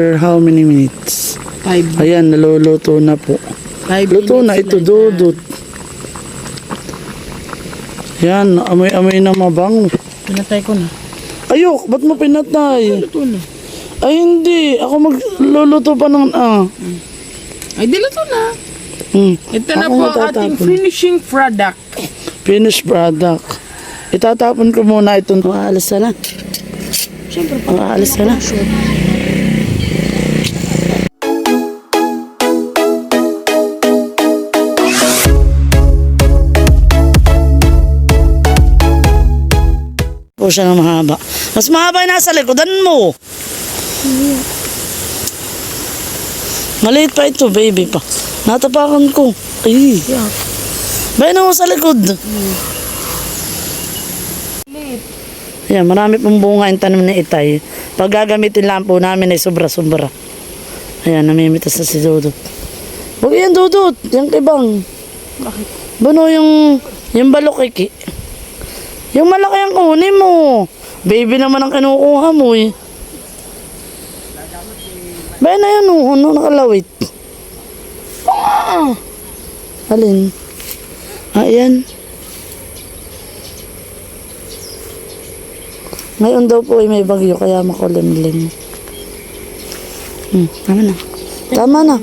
How many minutes? Five. Ayan, naluluto na po. Five Luto na ito, like dudot. Yan, amoy-amoy na mabango. Pinatay ko na. Ayok, ba't mo pinatay? Luto na. Ay, hindi. Ako magluluto pa ng, ah. Ay, di luto na. Hmm. Ito na Ako po ang ating finishing product. Finished product. Itatapon ko muna itong aalis na. Siyempre, Aalis na. Po siya ng mahaba. Mas mahaba yung nasa likodan mo. Maliit pa ito, baby pa. Natapakan ko. Ay. Bayan mo sa likod. Yan, marami pong bunga yung tanim ni Itay. Pag gagamitin lang po namin ay sobra-sobra. Ayan, namimitas na si Dudut. Huwag yan, Dudut. Yan kibang. Bakit? Buno yung, yung balokiki. Yung malaki ang kunin mo. Baby naman ang kinukuha mo eh. Bayan na yan, oh. Ano nakalawit? Ah! Alin? Ah, yan. Ngayon daw po ay may bagyo kaya makulimlim. Hmm, tama na. Tama na.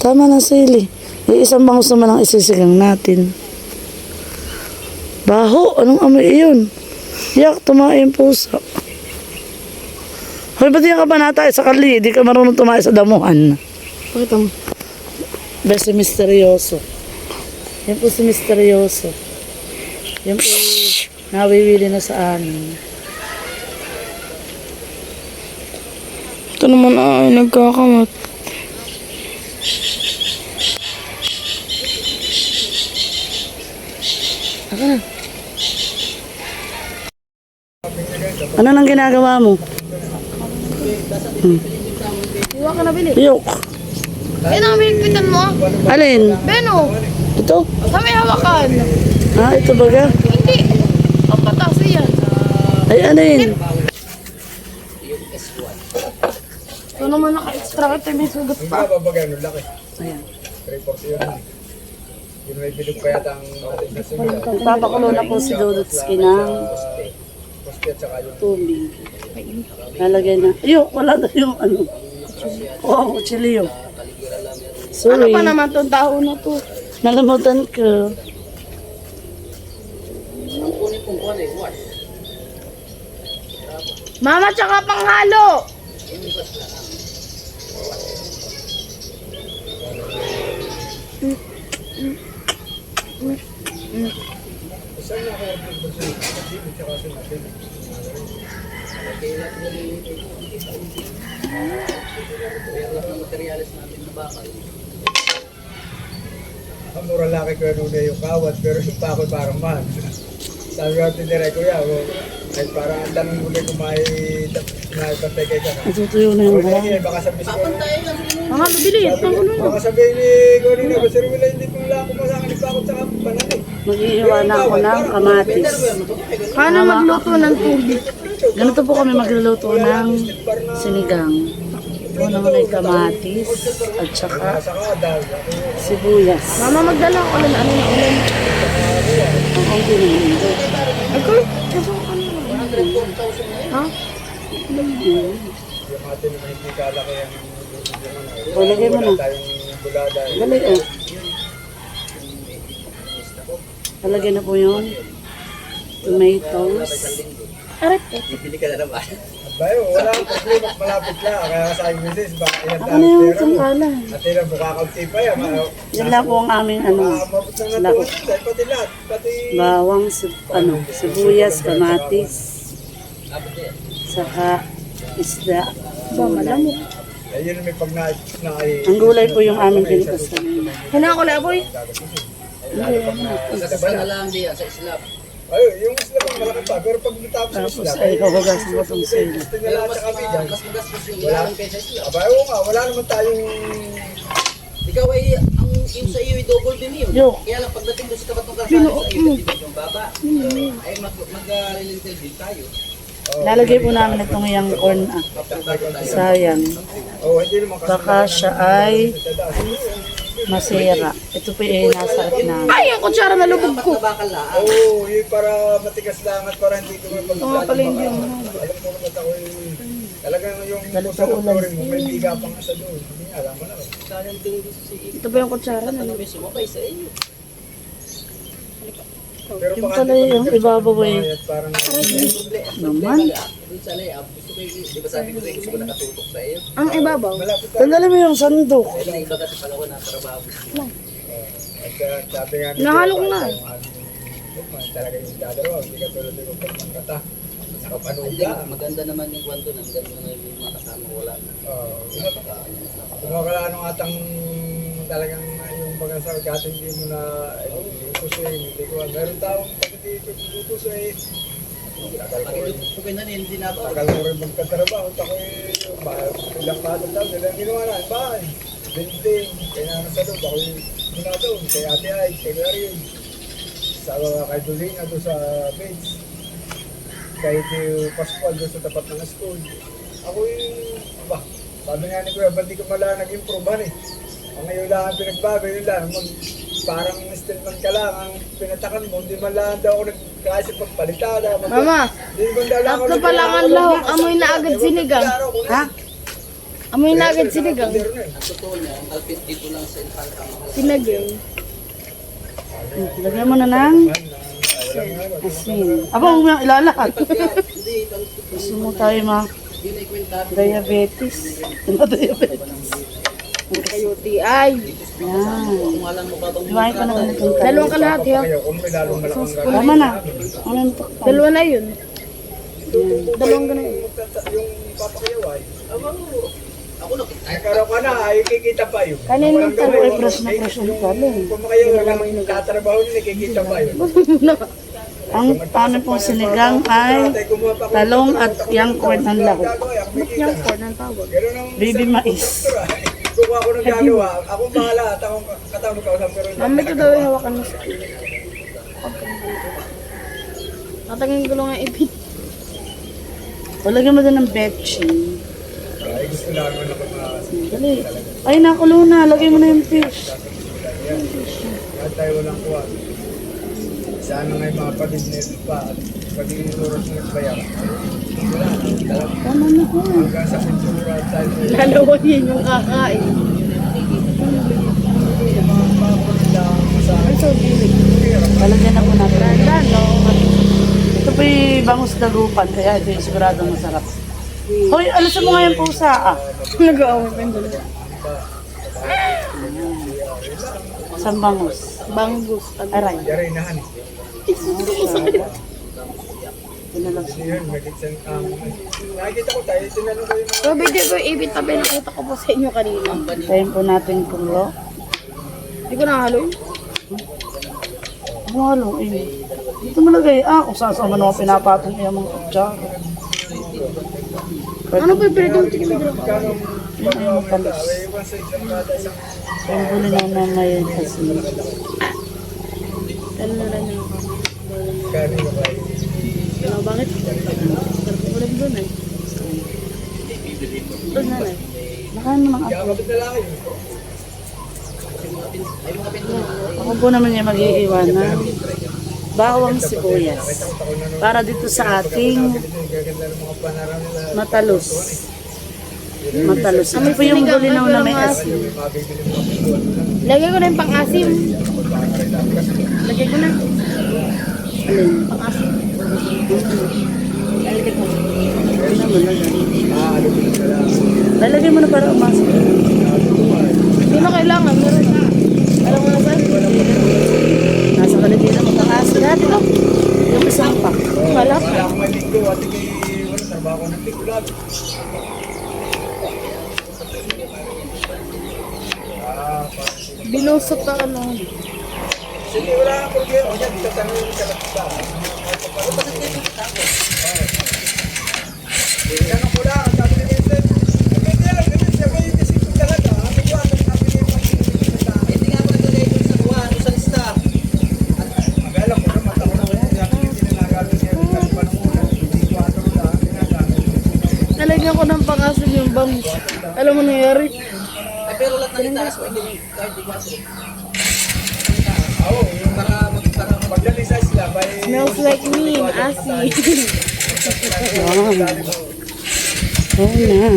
Tama na, Sili. Yung isang bangus naman ang isisigang natin. Baho, anong amoy iyon? Yak, tumae yung pusa. Hoy, ba't yan ka ba natay sa kali? Di ka marunong tumae sa damuhan. Bakit ang... Ba si Misteryoso. Yan po si Misteryoso. Yan po nawiwili na sa amin. Ito naman ay nagkakamot. Ako na. Ano nang ginagawa mo? Iwa ka na bili. Yok. Yan ang binigpitan mo. Alin? Beno, Ito? sa may hawakan. Ha, ito baga? Hindi. Ang patas yan. Ay, alin? Ito naman naka-extra ito may sugat pa. Ayan. 340 yun. Yun may bilog pa yata ang ating nasunod. Papakulo na po si Dudutski ng tubig. Lalagay na. Iyo, wala na yung ano. Oo, oh, kuchilyo. Ano Sorry. pa naman itong tao na to? Nalimutan ko. Mama, tsaka panghalo. Ang mura laki ko nung na yung kawat pero yung pakot parang mahal. Sabi ko natin direct ko yan. Ay parang ang daming muli kung may may patay kayo ka. Natutuyo na yung buhang. baka sabi ko. Mga bibili. Pangulo na. Baka sabihin ni Corina, basta wala hindi ko lang kumasama ni pakot sa pananay. Mag-iiwa na ako ng kamatis. Paano magluto ng tubig? Ganito po kami magluluto ng sinigang. Ito naman ay kamatis at saka sibuyas. Mama, magdala ako ulan. Ano na ulan? Ang na yun. Ako, kasi ano Ha? yung atin naman hindi kalaki ang O, lagay mo na. bulada. Dali eh. Talagay na po yun. Tomatoes. Bayo, wala akong problema, malapit lang. Kaya sa aking misis, baka ilang Ako na yung tungkalan. At ilang bukakaunti pa yan. ma- Yan lang po ang aming ano. Mabot na Lako. natuwa sila, pati lahat. Pati Bawang, ano, sibuyas, kamatis, saka isda. Ba, malamok. Ayun may pag na, na ay, Ang gulay po yung aming pinitas kanina. Hina ko na, boy. ay, yung isla pang malaki pa. Pero pag natapos yung Tapos isla, ay huhugasan mo itong sili. gusto nila at saka bigan. Wala, aba, oo nga, wala naman tayong, Ikaw ay, ang yung sa iyo ay double din yun. Yo. Kaya lang pagdating doon sa kabatong kasali sa iyo, hindi yung baba. Ay mag, mag, uh, din tayo. Lalagay po namin itong yung corn ah. Sayang. Oh, hindi naman kasi Baka siya ay masira. Ito po yung nasa at namin. Ay, ang kutsara na lubog ko. Na. Oo, oh, yun para matigas lang at para hindi ko may pagkakataon. pala hindi yung Alam ko naman ako yung talagang yung sa doktorin mo, may biga pang asa doon. Hindi nga, alam mo na. Ito ba yung kutsara na lubog? May sumabay sa iyo. Pero Yung pala yung ibabaw eh. Naman. Ko di ba sabi ko sa'yo, gusto ko nakatutok sa iyo. Ang ibabaw? malapit na. Tanggalin mo yung sandok. Dahil na iba kasi palawa na trabaho. At uh, sabi nga ko na. yung ating Lukman, talaga yung dadalawa. Hindi ka tulad yung pagmangkata. Nakapanood Hindi, ka. maganda naman yung kwanto na, maganda naman yung mga kasama wala. Oo. Kung wala nung atang talagang yung mga sa kati hindi mo na hindi ko siya, hindi ko. Meron taong pag hindi ko siya eh. Kaya na hindi na ba? Tagal ko rin magkatrabaho. Ako eh, ilang patong taon, ilang ginawa na, kaya na nasa loob. Ako yung muna Ate Ay, kay. Sa kay Dolina doon sa base. Kay Pascual doon sa tapat ng school. Ako yung, ba, sabi nga ni Kuya, ba't di ko mala nag-improve eh. Ang ngayon lang ang pinagbago, yun lang, mag, parang stillman ka lang, ang pinatakan mo, hindi man lang daw ako nagkasip pagpalitada. Mama, tatlo pa lang ang lahok. Amoy na agad sinigang. Ha? Amoy na agad sinigang. Sinaging. Lagyan mo na ng asin. Aba, huwag mo yung ilalahat. Hindi, ang Gusto mo tayo ma diabetes. Ano diabetes? Kayo, ti. Ay, Yan. Ulit yung dalawang kalahati ha. Kaya. Tama na. Ano yung tukpan? Dalawa na yun. Dalawang ganun. Yung papakiyaway. Ako na, Nagkaroon ka na, ay kikita pa yun. Kanino Walang talo? Ay, fresh na fresh yung kanin. Kung makayaw lang, tatrabaho nila, kikita pa yun. Ang paano pong sinigang ay talong at yang corn ng lahok. Gagawin, ako may kita. Yung corn ang tawag. Ang Baby mais. Kukuha ko ng gagawa. Akong bahala at akong katawag ka usap pero Mami ko daw yung hawakan mo sa iyo. Tatangin ko lang ang ipit. Palagyan mo din ng betchin. Ay, gusto lang naman ako na Dali. Ay, nakulo na. Lagay mo na yung fish. At tayo walang kuha. Sana nga yung mga pag-business pa at pagiging oras ng bayan. Tama na po. sa. Dalawa yun yung kakain. Palagyan na po natin. Ganda, no? Ito po yung bangus dagupan. Kaya ito yung siguradong masarap. Hoy, alisin mo nga yung pusa ah. Nag-aaway pa yung dalawa. Isang bangus. Bangus. Aray. Yarinahan. Tinalag Kasi yun, magkitsan ang... nakikita ko tayo, tinanong ko yung mga... So, video ko, ibit tabi nakita ko po sa inyo kanina. Tayo po natin kulo. Hindi ko nahalo yun. Ano halo eh. Dito mo lagay. Ah, kung saan saan man ako pinapatong yung mga kutsara. Ano ba yung pwede yung tingin mo Kano Yun yung isang... Yung buli na naman yun kasi. Ano na lang yung Kano ba ba? Ano, bakit? Ulam doon eh. Doon na lang. Nakain mo ng lang yun. Ako po naman yung mag-iiwanan. Bawang sibuyas. Para dito sa ating matalos. Matalos. Ito po yung bulinaw na may asin. Lagay ko na yung pang-asim. Lagay ko na. Alin? Pang-asim. Lalagay mo na para umasok. Hindi na kailangan. Meron na. Alam mo na ba? Nasa kaligitan mo asin. Dati ko. Yung isang pack. Wala pa. Wala akong maligo. At hindi, wala trabaho ng parang Binusot na ano. Sige, wala kang problema. Yan, tatanungin mo sa laksa. Yan ang pula, ang sabi ni Vincent. Ang ganda lang, ganun siya. May isip ko talaga. Ano ko, ang sabi yung pagkakita. hindi nga ako dun sa dun sa lista. Akala ko naman, ako na kung hindi hindi na nagamit niya yung panahon. Hindi ko ato na. bangus. Alam mo nangyari? Pero lahat ng itaas mo, hindi di baso. Oo, yung para mag para mag Pagdalisa sila, by... Smells like me, asi. Wow. Oo na.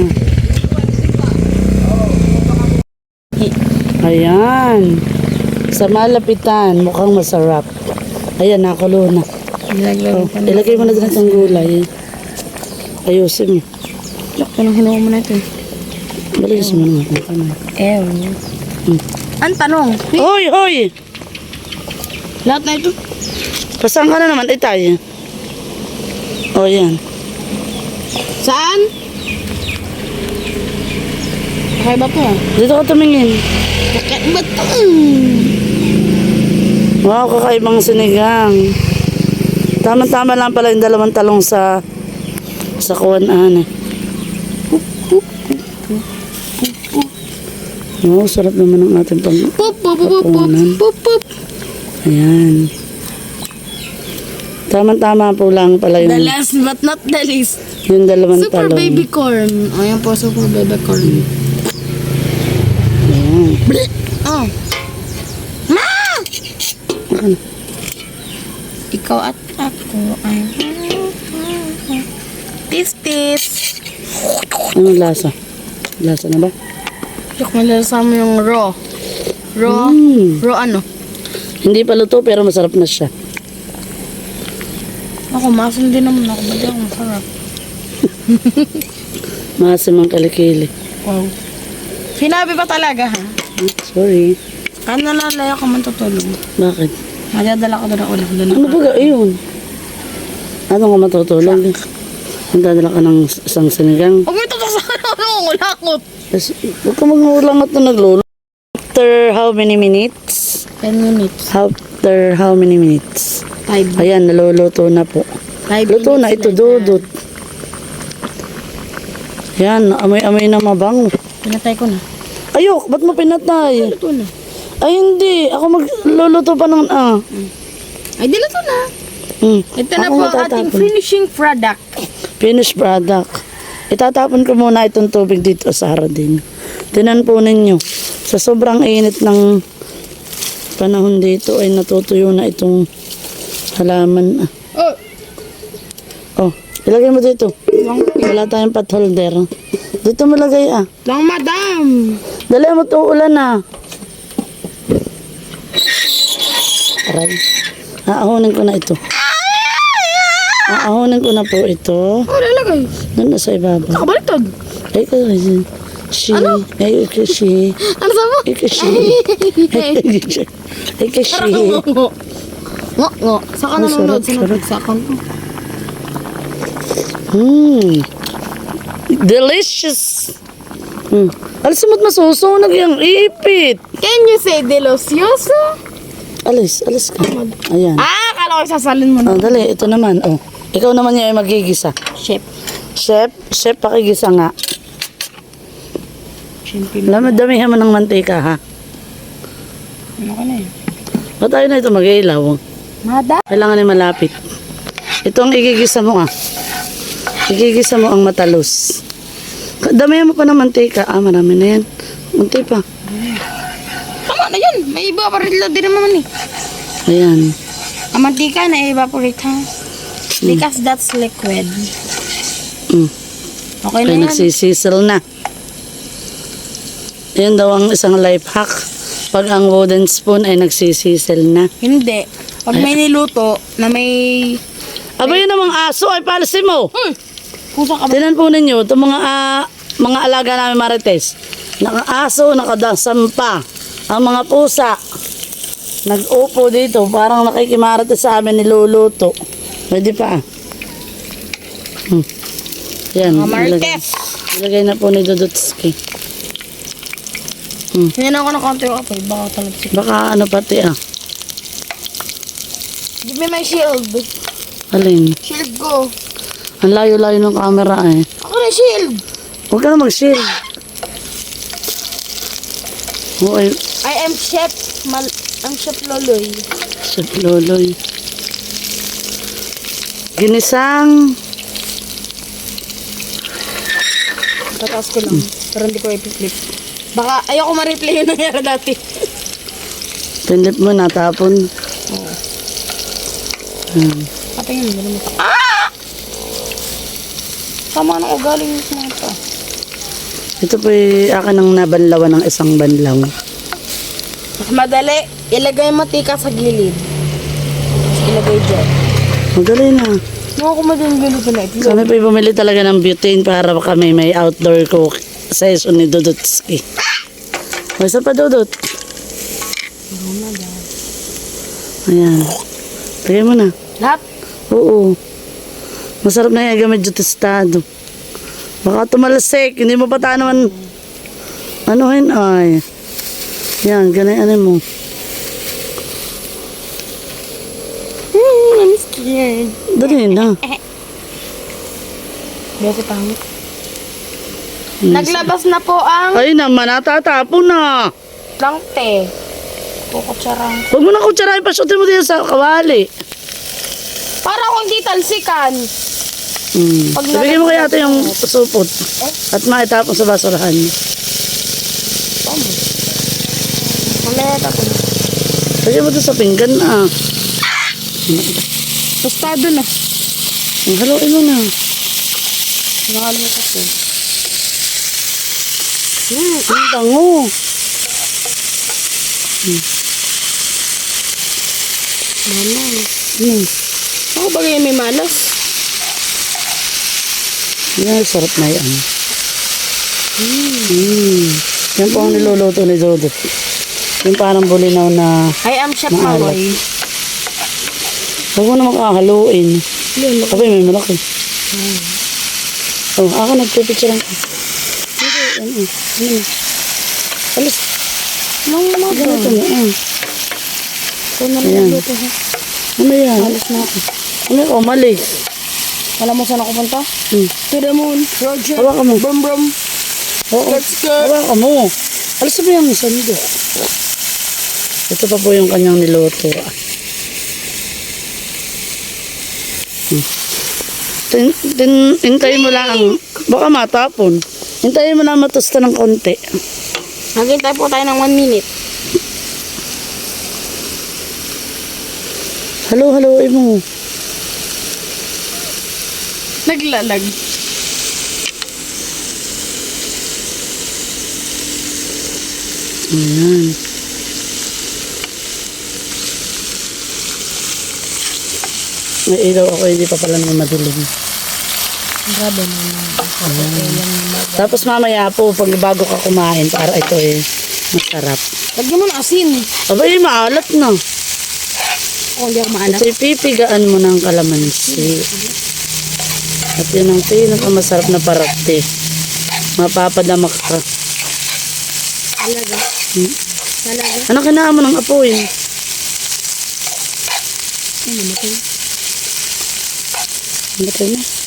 Ayan. Sa malapitan, mukhang masarap. Ayan, nakulo na. Oh, ilagay mo na din itong gulay. Ayusin mo. Anong hinuha mo natin? Balis mo naman. kung ano. Ew. Ang tanong, Hoy, hoy! Lahat na ito? Pasang ka na naman, itay. O, yan. Saan? Okay ba to? Dito ka tumingin. Okay ba to? Wow, kakaibang sinigang. Tama-tama lang pala yung dalawang talong sa sa kuwanan eh. Wow, sarap naman ng ating pang... Pup, Ayan. Tama-tama po lang pala The yung, last but not the least. yung dalawang Super talong. baby corn. O, yan po, super baby corn. Ayan. Oh. Ma! Ikaw at ako ay... Tis-tis. Anong lasa? Lasa na ba? Yok, malasama yung raw. Raw? Mm. Raw ano? Hindi pa luto pero masarap na siya. Ako, masin din naman ako. Ba't ako masarap? Maasim ang kalikili. Wow. Sinabi pa talaga ha? Sorry. Ano nalalayo ka man tutulog? Bakit? Madadala ko doon ako doon. Ano ba yun? Ano ka matutulog? Magdadala ka ng isang sinigang. Huwag ito sa ano. Tapos, Huwag ka magmulang at na naglolo. After how many minutes? 10 minutes. After how many minutes? 5. Ayan, naluluto na po. 5 Luto na ito, dudot. Yan, amoy-amoy na mabango. Pinatay ko na. Ayok, ba't mo pinatay? Luto na. Ay, hindi. Ako magluluto pa ng, ah. Ay, di luto na. Hmm. Ito na Ako po ang ating matatapon. finishing product. Finished product. Itatapon ko muna itong tubig dito sa haradin. Tinan po ninyo. Sa sobrang init ng panahon dito ay natutuyo na itong halaman. Oh, Oh, ilagay mo dito. Wala tayong pot holder. Dito mo lagay ah. lang madam. Dali mo to ulan na. Aray. Aahonin ko na ito. Aahonin ko na po ito. Oh, lalagay. Doon na sa ibaba. Nakabaliktad. Ay, kasi. She. Ay, kasi. Ano sabi mo? Ay, kasi. Ay, kasi. Ngo. Ngo. Saka Ang nanonood sa nagsakan ko. Hmm. Delicious. Hmm. Alis mo't masusunog yung ipit. Can you say delicioso? Alis, alis ka. Ayan. Ah, kala ko sasalin mo na. Oh, dali, ito naman. Oh. Ikaw naman yung magigisa. Chef. Chef, chef, pakigisa nga. Siyempre. Mo, damihan mo ng mantika, ha? Ano ka na eh? Ba't tayo na ito mag-ilaw? Mada. Kailangan ay malapit. Ito ang igigisa mo, ah. Igigisa mo ang matalos. Damihan mo pa ng mantika. Ah, marami na yan. Munti pa. Tama na yan. May evaporate lang din naman eh. Ayan. Ang mantika na evaporate ha. Because that's liquid. Mm. Okay na Kaya yan. nagsisisil na. Yan daw ang isang life hack. Pag ang wooden spoon ay nagsisisil na. Hindi. Pag may niluto na may... Aba yun namang aso ay palisin mo. Ka ba? Tinan po ninyo, itong mga, ah, mga alaga namin marites. Naka-aso, nakadasampa. Ang mga pusa, nag-upo dito, parang nakikimarites sa amin niluluto. Pwede pa. Hmm. Yan. Mga marites. Ilagay na po ni Dudutski. Hinyan ako ng konti ko apoy. Baka talagsi. Baka ano pati ah. Give me my shield. Alin? Shield ko. Ang layo-layo ng camera eh. Ako na shield. Huwag ka na mag-shield. Oo, ay, I am Chef Mal... I'm Chef Loloy. Chef Loloy. Ginisang Tataas ko lang. Pero hindi ko i-flip. Baka ayoko ma-replay yung nangyari dati. Pinlip mo na, tapon. Hmm. Patingin mo naman. Ah! Tama ng ugali ng mga to. Ito po akin ang nabanlawan ng isang banlaw. Mas madali. Ilagay mo tika sa gilid. Ilagay dyan. Madali na. Mga kumadin gilid na ito. Kami po bumili talaga ng butane para kami may outdoor cook session ni Dudutski. O, isa pa Dudut. Ayan. Lagay mo na. Lahat. Oo. Masarap na yan gamit yung testado. Baka tumalasik. Hindi mo pa tayo naman anuhin ay. Yan, ganay ano mo. Hmm, I'm scared. Dali na. Boko pangit. Naglabas na po ang Ay naman, natatapon na. langte. Kukutsarang. Huwag mo na kutsarahin, pasyutin mo dito sa kawali. Para kung hindi talsikan. Hmm. Pag Sabigyan mo kaya ito yung supot. At maitapon sa basurahan. Tama. Mamaya tapos. Lagyan mo doon sa pinggan ah. Tostado na. Ang haluin mo na. Nakalo ko po. Hmm, ang bango. Mama. Hmm. Ako bagay may malas. Yan, sarap na yan. Hmm. Yan po ang niluluto ni Dodo. Yung parang bulinaw na I am Maalat. Mamoy. huwag mo na makahaluin. Yun. Kapag may malaki. Oh, ako nagpipicturean ka. Ano, ano. Alis, Nang mga ganito mo. Ah. Ito na Ayan. lang ha. Ano yan? Alis na ako. Ano, oh, mali. Alam mo saan ako punta? Hmm. To the moon. Roger. Hawakan mo. Brum brum. Oo. Let's go. Hawakan mo. Alis mo yung sando. Ito pa po yung kanyang niluto. ah. Hmm. Tin, tin, hintayin mo lang. Baka matapon. Hintayin mo lang matusta ng konti. Naghintay po tayo ng 1 minute. Halo, haloy mo. Naglalag. Ayan. May ilaw ako, hindi pa pala naman madilim. Grabe naman. Ayan. Tapos mamaya po, pag bago ka kumain, para ito eh, masarap. Lagyan mo ng asin. Aba, eh, maalat na. Oh, hindi ako maalat. Ito ipipigaan mo ng kalamansi. At yun ang pinakamasarap na parakte. Mapapadamak ka. Talaga? Hmm? Talaga? Ano kinaan mo ng apoy? Ano, Ay, namatay. Namatay na.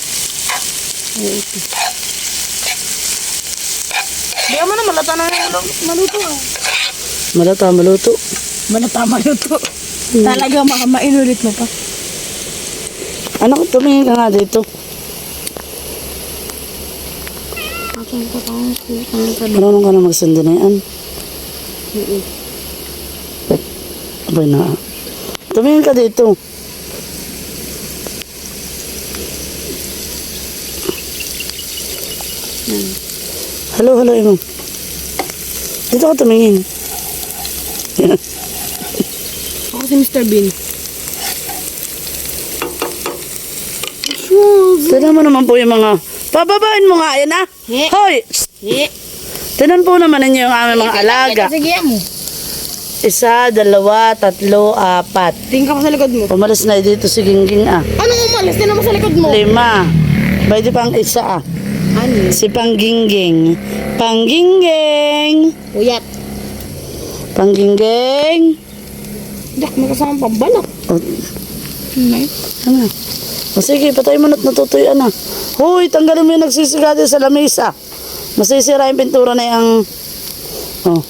180. Di mo na malata na maluto ah. Malata, maluto. Malata, maluto. Hmm. Talaga makamain ulit mo pa. Ano ko tumingin ka nga dito? Marunong ka na magsandinayan? Oo. Abay na. Tumingin ka dito. Hello, hello, Imo. Dito ka tumingin. Ako si Mr. Bean. Tignan mo naman po yung mga... Pababain mo nga yan, ah. Eh. Hoy! Eh. Tinan po naman ninyo yung aming mga alaga. Sige mo. Isa, dalawa, tatlo, apat. Tingin ka pa sa likod mo. Pumalas na dito si Gingging, ah. Anong umalis? Tingnan mo sa likod mo. Lima. Pwede pang isa, ah. Ano? Si Panggingging. Panggingging! Uyat. Panggingging! Dak, may kasama pambalak. O, Nice. ano? O sige, patay mo na't natutuyan na. Hoy, tanggalin mo yung nagsisigati sa lamesa. Masisira yung pintura na yung... Oh.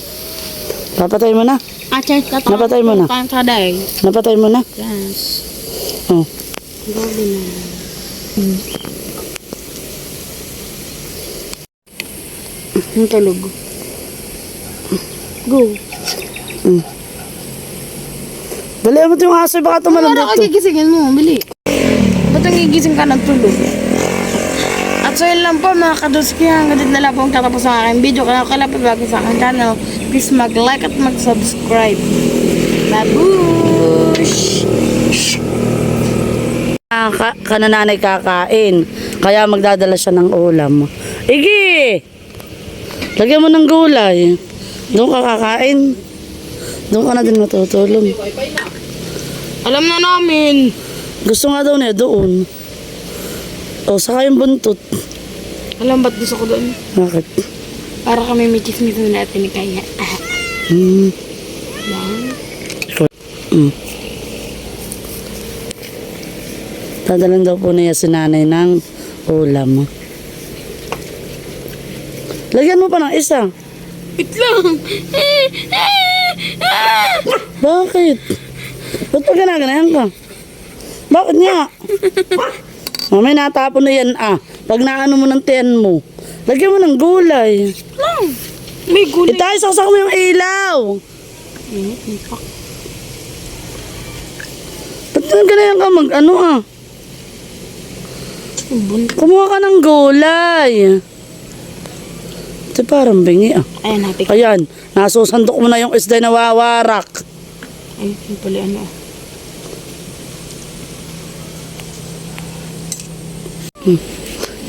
Papatay mo na. Ah, chance ka Napatay mo na. Pantaday. Napatay mo na. Yes. Oh. Grabe na. Yung tulog. Go. Dali mo yung aso, baka tumalon Ano ka dito. gigisingin mo? Bili. Ba't ang gigising ka ng tulog? At so yun lang po mga kaduski, hanggang dito na lang po ang tatapos ng aking video. Kaya kalapit bago sa aking channel, please mag-like at mag-subscribe. Babush! Ah, ka, kanananay kakain. Kaya magdadala siya ng ulam. Igi! Lagyan mo ng gulay. Doon ka kakain. Doon ka na din matutulog. Alam na namin! Gusto nga daw niya doon. O, saka yung buntot. Alam ba't gusto ko doon? Bakit? Para kami may chismis na natin ni Kaya. Hmm. Hmm. Dadalan daw po niya si nanay ng ulam. Lagyan mo pa ng isa. Wait lang! Bakit? Ba't pa ginaganayan ka? Bakit nga? Mamay natapon na yan ah. Pag naano mo ng tiyan mo, lagyan mo ng gulay. lang! May gulay. Itay, saksak mo yung ilaw. Ba't ganayan ka mag ano ah? Kumuha ka ng gulay. Ito parang bingi ah. Ayan, happy ka. Ayan, nasusandok mo na yung isda na wawarak. Ay, yung pala ano. ah.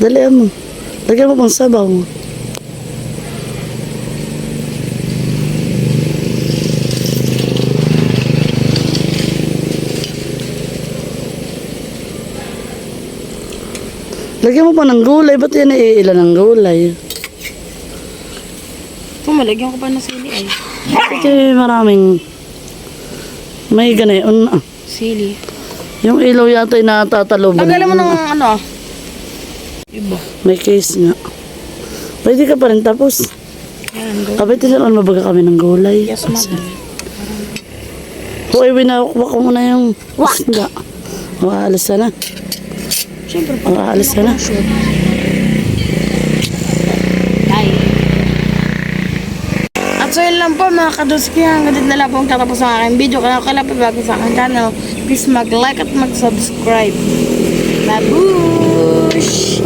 Dali mo. Lagyan mo pang sabaw. Lagyan mo pa ng gulay. Ba't yan iilan ng gulay? Pumalagyan ko pa ng sili ay. Kasi maraming may ganayon ah. Sili. Yung ilaw yata ay natataloban. Tanggalin mo ng ano. Iba. May case nga. Pwede ka pa rin tapos. Ayan, go. Kapit tinuruan mabaga kami ng gulay. Yes, mother. Hoy, winawak mo na yung isda. Makaalis ka na. Siyempre, Makaalis ka na. At so yun lang po mga kaduski, hanggang dito na lang po ang tatapos ng aking video. Kaya kalapit bago sa aking channel, please mag-like at mag-subscribe. Babush!